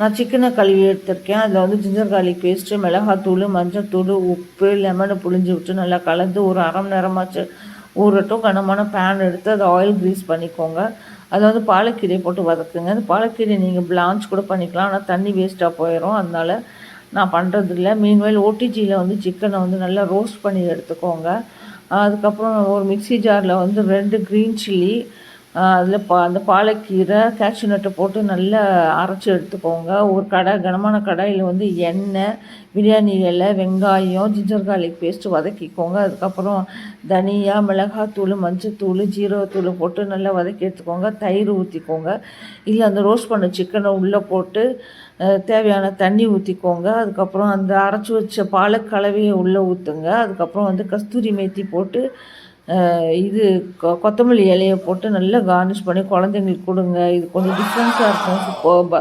நான் சிக்கனை கழுவி எடுத்திருக்கேன். அதில் வந்து ஜிஞ்சர் கார்லிக் பேஸ்ட்டு மிளகாத்தூள் மஞ்சத்தூள் உப்பு லெமனை புழிஞ்சு விட்டு நல்லா கலந்து ஒரு அரை மணி நேரமாச்சு ஊறட்டும். கனமான பேன் எடுத்து அதை ஆயில் க்ரீஸ் பண்ணிக்கோங்க. அதை வந்து பாலக்கீரையை போட்டு வதக்குங்க. அந்த பாலக்கீரை நீங்கள் பிளான்ச் கூட பண்ணிக்கலாம். ஆனால் தண்ணி வேஸ்ட்டாக போயிடும் அதனால் நான் பண்ணுறதில்ல மீன்வேல் ஓடிஜியில் வந்து சிக்கனை வந்து நல்லா ரோஸ்ட் பண்ணி எடுத்துக்கோங்க. அதுக்கப்புறம் ஒரு மிக்ஸி ஜாரில் வந்து ரெண்டு க்ரீன் சில்லி அதில் பா அந்த பாலக்கீரை கேஷ்யூ நட்டை போட்டு நல்லா அரைச்சி எடுத்துக்கோங்க. ஒரு கடை கனமான கடாயில் வந்து எண்ணெய் பிரியாணி இலை வெங்காயம் ஜிஞ்சர் கார்லிக் பேஸ்ட்டு வதக்கிக்கோங்க. அதுக்கப்புறம் தனியா மிளகாத்தூள் மஞ்சத்தூள் ஜீரகத்தூள் போட்டு நல்லா வதக்கி எடுத்துக்கோங்க. தயிர் ஊற்றிக்கோங்க இல்லை அந்த ரோஸ்ட் பண்ண சிக்கனை உள்ளே போட்டு தேவையான தண்ணி ஊற்றிக்கோங்க அதுக்கப்புறம் அந்த அரைச்சி வச்ச பாலக்கலவையை உள்ளே ஊற்றுங்க அதுக்கப்புறம் வந்து கஸ்தூரி மேத்தி போட்டு இது கொ கொத்தமல்லி இலையை போட்டு நல்லா கார்னிஷ் பண்ணி குழந்தைங்களுக்கு கொடுங்க. இது கொஞ்சம் டிஃப்ரெண்ட்டாக இருக்கும். சூப்பர்பாக